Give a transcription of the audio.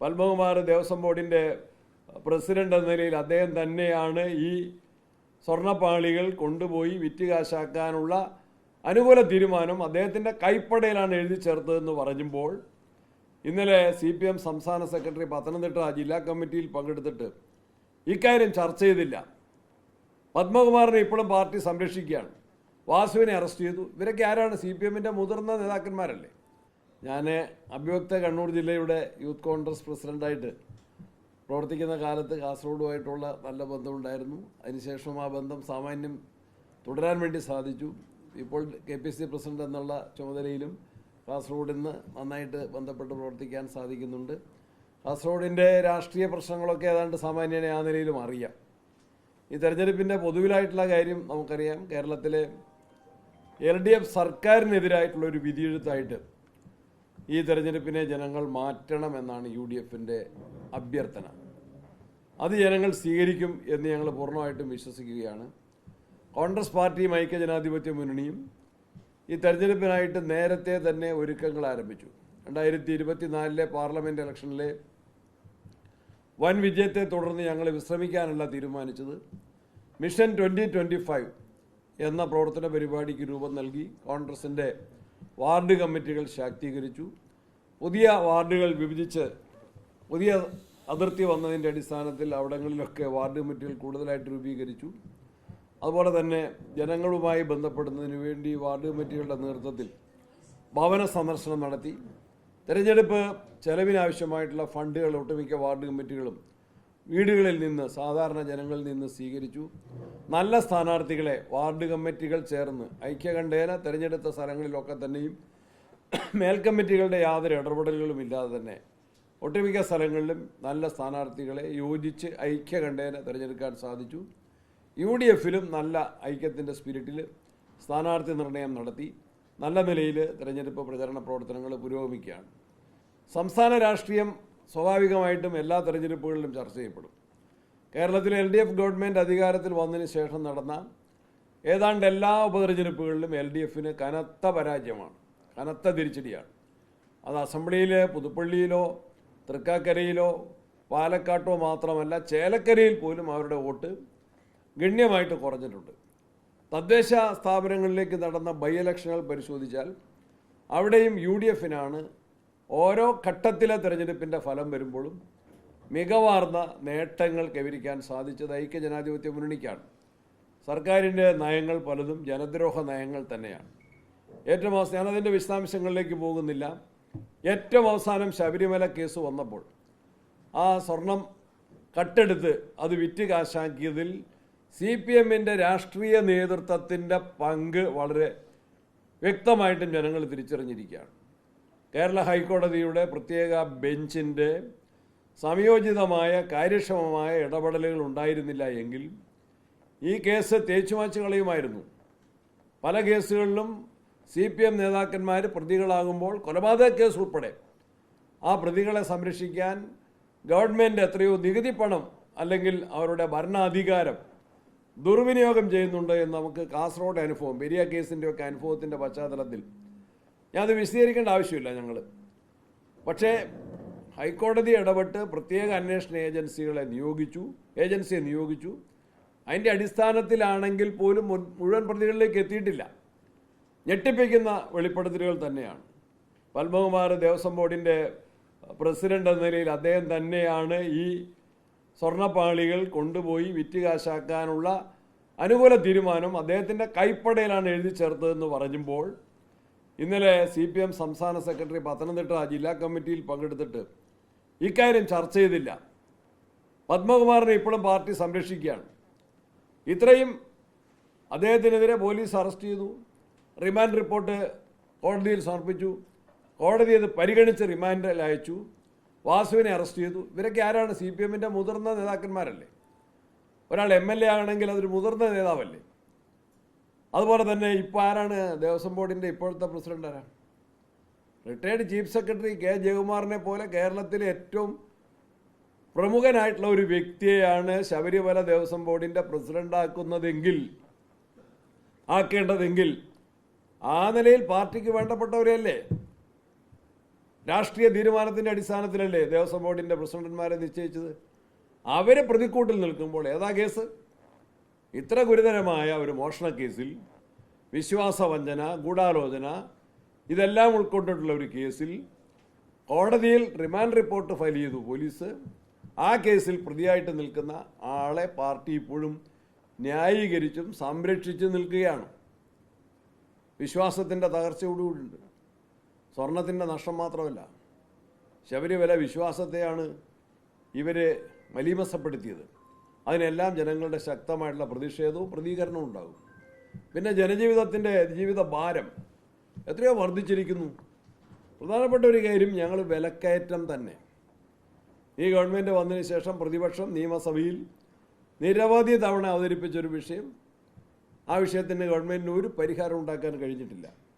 പത്മകുമാർ ദേവസ്വം ബോർഡിന്റെ പ്രസിഡന്റ് എന്ന നിലയിൽ അദ്ദേഹം തന്നെയാണ് ഈ സ്വർണപ്പാളികൾ കൊണ്ടുപോയി വിറ്റ് കാശാക്കാനുള്ള അനുകൂല തീരുമാനം അദ്ദേഹത്തിന്റെ കൈപ്പടയിലാണ് എഴുതി ചേർത്തതെന്ന് പറയുമ്പോൾ ഇന്നലെ സി പി എം സംസ്ഥാന സെക്രട്ടറി പത്തനംതിട്ട ജില്ലാ കമ്മിറ്റിയിൽ പങ്കെടുത്തിട്ട് ഇക്കാര്യം ചർച്ച ചെയ്തില്ല. പത്മകുമാറിനെ ഇപ്പോഴും പാർട്ടി സംരക്ഷിക്കുകയാണ്. വാസുവിനെ അറസ്റ്റ് ചെയ്തു. ഇവരൊക്കെ ആരാണ്? സി പി എമ്മിന്റെ മുതിർന്ന നേതാക്കന്മാരല്ലേ? ഞാൻ അഭിവക്ത കണ്ണൂർ ജില്ലയുടെ യൂത്ത് കോൺഗ്രസ് പ്രസിഡന്റായിട്ട് പ്രവർത്തിക്കുന്ന കാലത്ത് കാസർഗോഡുമായിട്ടുള്ള നല്ല ബന്ധമുണ്ടായിരുന്നു. അതിനുശേഷം ആ ബന്ധം സാമാന്യം തുടരാൻ വേണ്ടി സാധിച്ചു. ഇപ്പോൾ കെ പി സി പ്രസിഡന്റ് എന്നുള്ള ചുമതലയിലും കാസർഗോഡിൽ നിന്ന് നന്നായിട്ട് ബന്ധപ്പെട്ട് പ്രവർത്തിക്കാൻ സാധിക്കുന്നുണ്ട്. കാസർഗോഡിന്റെ രാഷ്ട്രീയ പ്രശ്നങ്ങളൊക്കെ ഏതാണ്ട് സാമാന്യനെ ആ നിലയിലും അറിയാം. ഈ തെരഞ്ഞെടുപ്പിന്റെ പൊതുവിലായിട്ടുള്ള കാര്യം നമുക്കറിയാം. കേരളത്തിലെ എൽ ഡി എഫ് സർക്കാരിനെതിരായിട്ടുള്ള ഒരു വിധിയെഴുത്തായിട്ട് ഈ തെരഞ്ഞെടുപ്പിനെ ജനങ്ങൾ മാറ്റണമെന്നാണ് യു ഡി എഫിന്റെ അഭ്യർത്ഥന. അത് ജനങ്ങൾ സ്വീകരിക്കും എന്ന് ഞങ്ങൾ പൂർണമായിട്ടും വിശ്വസിക്കുകയാണ്. കോൺഗ്രസ് പാർട്ടിയും ഐക്യജനാധിപത്യ മുന്നണിയും ഈ തെരഞ്ഞെടുപ്പിനായിട്ട് നേരത്തെ തന്നെ ഒരുക്കങ്ങൾ ആരംഭിച്ചു. രണ്ടായിരത്തി ഇരുപത്തിനാലിലെ പാർലമെന്റ് ഇലക്ഷനിലെ വൻ വിജയത്തെ തുടർന്ന് ഞങ്ങൾ വിശ്രമിക്കാനല്ല തീരുമാനിച്ചത്. മിഷൻ ട്വന്റി ട്വന്റി ഫൈവ് എന്ന പ്രവർത്തന പരിപാടിക്ക് രൂപം നൽകി കോൺഗ്രസിന്റെ വാർഡ് കമ്മിറ്റികൾ ശാക്തീകരിച്ചു. പുതിയ വാർഡുകൾ വിഭജിച്ച് പുതിയ അതിർത്തി വന്നതിന്റെ അടിസ്ഥാനത്തിൽ അവിടങ്ങളിലൊക്കെ വാർഡ് കമ്മിറ്റികൾ കൂടുതലായിട്ട് രൂപീകരിച്ചു. അതുപോലെ തന്നെ ജനങ്ങളുമായി ബന്ധപ്പെടുന്നതിന് വേണ്ടി വാർഡ് കമ്മിറ്റികളുടെ നേതൃത്വത്തിൽ ഭവന സന്ദർശനം നടത്തി. തെരഞ്ഞെടുപ്പ് ചെലവിനാവശ്യമായിട്ടുള്ള ഫണ്ടുകൾ ഒട്ടുമിക്ക വാർഡ് കമ്മിറ്റികളും വീടുകളിൽ നിന്ന് സാധാരണ ജനങ്ങളിൽ നിന്ന് സ്വീകരിച്ചു. നല്ല സ്ഥാനാർത്ഥികളെ വാർഡ് കമ്മിറ്റികൾ ചേർന്ന് ഐക്യകണ്ഠേന തെരഞ്ഞെടുത്ത സ്ഥലങ്ങളിലൊക്കെ തന്നെയും മേൽക്കമ്മിറ്റികളുടെ യാതൊരു ഇടപെടലുകളും ഇല്ലാതെ തന്നെ ഒട്ടുമിക്ക സ്ഥലങ്ങളിലും നല്ല സ്ഥാനാർത്ഥികളെ യോജിച്ച് ഐക്യകണ്ഠേന തിരഞ്ഞെടുക്കാൻ സാധിച്ചു. യു ഡി എഫിലും നല്ല ഐക്യത്തിന്റെ സ്പിരിറ്റിൽ സ്ഥാനാർത്ഥി നിർണയം നടത്തി. നല്ല നിലയിൽ തിരഞ്ഞെടുപ്പ് പ്രചരണ പ്രവർത്തനങ്ങൾ പുരോഗമിക്കുകയാണ്. സംസ്ഥാന രാഷ്ട്രീയം സ്വാഭാവികമായിട്ടും എല്ലാ തെരഞ്ഞെടുപ്പുകളിലും ചർച്ച ചെയ്യപ്പെടും. കേരളത്തിലെ എൽ ഡി എഫ് ഗവൺമെന്റ് അധികാരത്തിൽ വന്നതിന് ശേഷം നടന്ന ഏതാണ്ട് എല്ലാ ഉപതെരഞ്ഞെടുപ്പുകളിലും എൽ ഡി എഫിന് കനത്ത പരാജയമാണ്. കനത്ത തിരിച്ചടിയാണ്. അത് അസംബ്ലിയിലെ പുതുപ്പള്ളിയിലോ തൃക്കാക്കരയിലോ പാലക്കാട്ടോ മാത്രമല്ല ചേലക്കരയിൽ പോലും അവരുടെ വോട്ട് ഗണ്യമായിട്ട് കുറഞ്ഞിട്ടുണ്ട്. തദ്ദേശ സ്ഥാപനങ്ങളിലേക്ക് നടന്ന ബൈ ഇലക്ഷനുകൾ പരിശോധിച്ചാൽ അവിടെയും യു ഡി എഫിനാണ് ഓരോ ഘട്ടത്തിലെ തെരഞ്ഞെടുപ്പിന്റെ ഫലം വരുമ്പോഴും മികവാർന്ന നേട്ടങ്ങൾ കൈവരിക്കാൻ സാധിച്ചത് ഐക്യജനാധിപത്യ മുന്നണിക്കാണ്. സർക്കാരിന്റെ നയങ്ങൾ പലതും ജനദ്രോഹ നയങ്ങൾ തന്നെയാണ്. ഏറ്റവും അവസാനം ഞാനതിന്റെ വിശദാംശങ്ങളിലേക്ക് പോകുന്നില്ല. ഏറ്റവും അവസാനം ശബരിമല കേസ് വന്നപ്പോൾ ആ സ്വർണം കട്ടെടുത്ത് അത് വിറ്റ് കാശാക്കിയതിൽ സി പി എമ്മിന്റെ രാഷ്ട്രീയ നേതൃത്വത്തിന്റെ പങ്ക് വളരെ വ്യക്തമായിട്ടും ജനങ്ങൾ തിരിച്ചറിഞ്ഞിരിക്കുകയാണ്. കേരള ഹൈക്കോടതിയുടെ പ്രത്യേക ബെഞ്ചിന്റെ സംയോജിതമായ കാര്യക്ഷമമായ ഇടപെടലുകൾ ഉണ്ടായിരുന്നില്ല എങ്കിൽ ഈ കേസ് തേച്ചുമാച്ച് കളയുമായിരുന്നു പല കേസുകളിലും സി പി എം നേതാക്കന്മാർ പ്രതികളാകുമ്പോൾ കൊലപാതക കേസ് ഉൾപ്പെടെ ആ പ്രതികളെ സംരക്ഷിക്കാൻ ഗവൺമെന്റ് എത്രയോ നികുതി പണം അല്ലെങ്കിൽ അവരുടെ ഭരണാധികാരം ദുർവിനിയോഗം ചെയ്യുന്നുണ്ട് എന്ന് നമുക്ക് കാസർഗോഡ് അനുഭവം പെരിയ കേസിന്റെയൊക്കെ അനുഭവത്തിന്റെ പശ്ചാത്തലത്തിൽ. ഞാനത് വിശദീകരിക്കേണ്ട ആവശ്യമില്ല ഞങ്ങൾ പക്ഷേ ഹൈക്കോടതി ഇടപെട്ട് പ്രത്യേക അന്വേഷണ ഏജൻസികളെ നിയോഗിച്ചു ഏജൻസിയെ നിയോഗിച്ചു. അതിന്റെ അടിസ്ഥാനത്തിലാണെങ്കിൽ പോലും മുഴുവൻ പ്രതികളിലേക്ക് എത്തിയിട്ടില്ല. ഞെട്ടിപ്പിക്കുന്ന വെളിപ്പെടുത്തലുകൾ തന്നെയാണ്. പത്മകുമാർ ദേവസ്വം ബോർഡിന്റെ പ്രസിഡന്റ് എന്ന നിലയിൽ അദ്ദേഹം തന്നെയാണ് ഈ സ്വർണപ്പാളികൾ കൊണ്ടുപോയി വിറ്റ് കാശാക്കാനുള്ള അനുകൂല തീരുമാനം അദ്ദേഹത്തിന്റെ കൈപ്പടയിലാണ് എഴുതി ചേർത്തതെന്ന് പറയുമ്പോൾ ഇന്നലെ സി പി എം സംസ്ഥാന സെക്രട്ടറി പത്തനംതിട്ട ജില്ലാ കമ്മിറ്റിയിൽ പങ്കെടുത്തിട്ട് ഇക്കാര്യം ചർച്ച ചെയ്തില്ല. പത്മകുമാറിനെ ഇപ്പോഴും പാർട്ടി സംരക്ഷിക്കുകയാണ്. ഇത്രയും അദ്ദേഹത്തിനെതിരെ പോലീസ് അറസ്റ്റ് ചെയ്തു. റിമാൻഡ് റിപ്പോർട്ട് കോടതിയിൽ സമർപ്പിച്ചു. കോടതി അത് പരിഗണിച്ച് റിമാൻഡിൽ അയച്ചു. വാസുവിനെ അറസ്റ്റ് ചെയ്തു. ഇവരൊക്കെ ആരാണ്? സി പി എമ്മിന്റെ മുതിർന്ന നേതാക്കന്മാരല്ലേ? ഒരാൾ എം എൽ എ ആണെങ്കിൽ അതൊരു മുതിർന്ന നേതാവല്ലേ? അതുപോലെ തന്നെ ഇപ്പോൾ ആരാണ് ദേവസ്വം ബോർഡിന്റെ ഇപ്പോഴത്തെ പ്രസിഡന്റ് ആരാണ് റിട്ടയർഡ് ചീഫ് സെക്രട്ടറി കെ ജയകുമാറിനെ പോലെ കേരളത്തിലെ ഏറ്റവും പ്രമുഖനായിട്ടുള്ള ഒരു വ്യക്തിയെയാണ് ശബരിമല ദേവസ്വം ബോർഡിന്റെ പ്രസിഡന്റാക്കുന്നതെങ്കിൽ ആക്കേണ്ടതെങ്കിൽ ആ നിലയിൽ പാർട്ടിക്ക് വേണ്ടപ്പെട്ടവരെയല്ലേ? രാഷ്ട്രീയ തീരുമാനത്തിന്റെ അടിസ്ഥാനത്തിലല്ലേ ദേവസ്വം ബോർഡിന്റെ പ്രസിഡന്റ്മാരെ നിശ്ചയിച്ചത്? അവരെ പ്രതിക്കൂട്ടിൽ നിൽക്കുമ്പോൾ ഏതാ കേസ്? ഇത്ര ഗുരുതരമായ ഒരു മോഷണ കേസിൽ വിശ്വാസവഞ്ചന ഗൂഢാലോചന ഇതെല്ലാം ഉൾക്കൊണ്ടിട്ടുള്ള ഒരു കേസിൽ കോടതിയിൽ റിമാൻഡ് റിപ്പോർട്ട് ഫയൽ ചെയ്തു പോലീസ്. ആ കേസിൽ പ്രതിയായിട്ട് നിൽക്കുന്ന ആളെ പാർട്ടി ഇപ്പോഴും ന്യായീകരിച്ചും സംരക്ഷിച്ചും നിൽക്കുകയാണ്. വിശ്വാസത്തിന്റെ തകർച്ചയോടുകൂടിയുണ്ട്. സ്വർണത്തിന്റെ നഷ്ടം മാത്രമല്ല ശബരിമല വിശ്വാസത്തെയാണ് ഇവരെ മലീമസപ്പെടുത്തിയത്. അതിനെല്ലാം ജനങ്ങളുടെ ശക്തമായിട്ടുള്ള പ്രതിഷേധവും പ്രതികരണവും ഉണ്ടാകും. പിന്നെ ജനജീവിതത്തിന്റെ ജീവിത ഭാരം എത്രയോ വർദ്ധിച്ചിരിക്കുന്നു. പ്രധാനപ്പെട്ട ഒരു കാര്യം ഞങ്ങൾ വിലക്കയറ്റം തന്നെ. ഈ ഗവൺമെന്റ് വന്നതിന് ശേഷം പ്രതിപക്ഷം നിയമസഭയിൽ നിരവധി തവണ അവതരിപ്പിച്ചൊരു വിഷയം. ആ വിഷയത്തിന് ഗവൺമെന്റിന് ഒരു പരിഹാരം ഉണ്ടാക്കാൻ കഴിഞ്ഞിട്ടില്ല.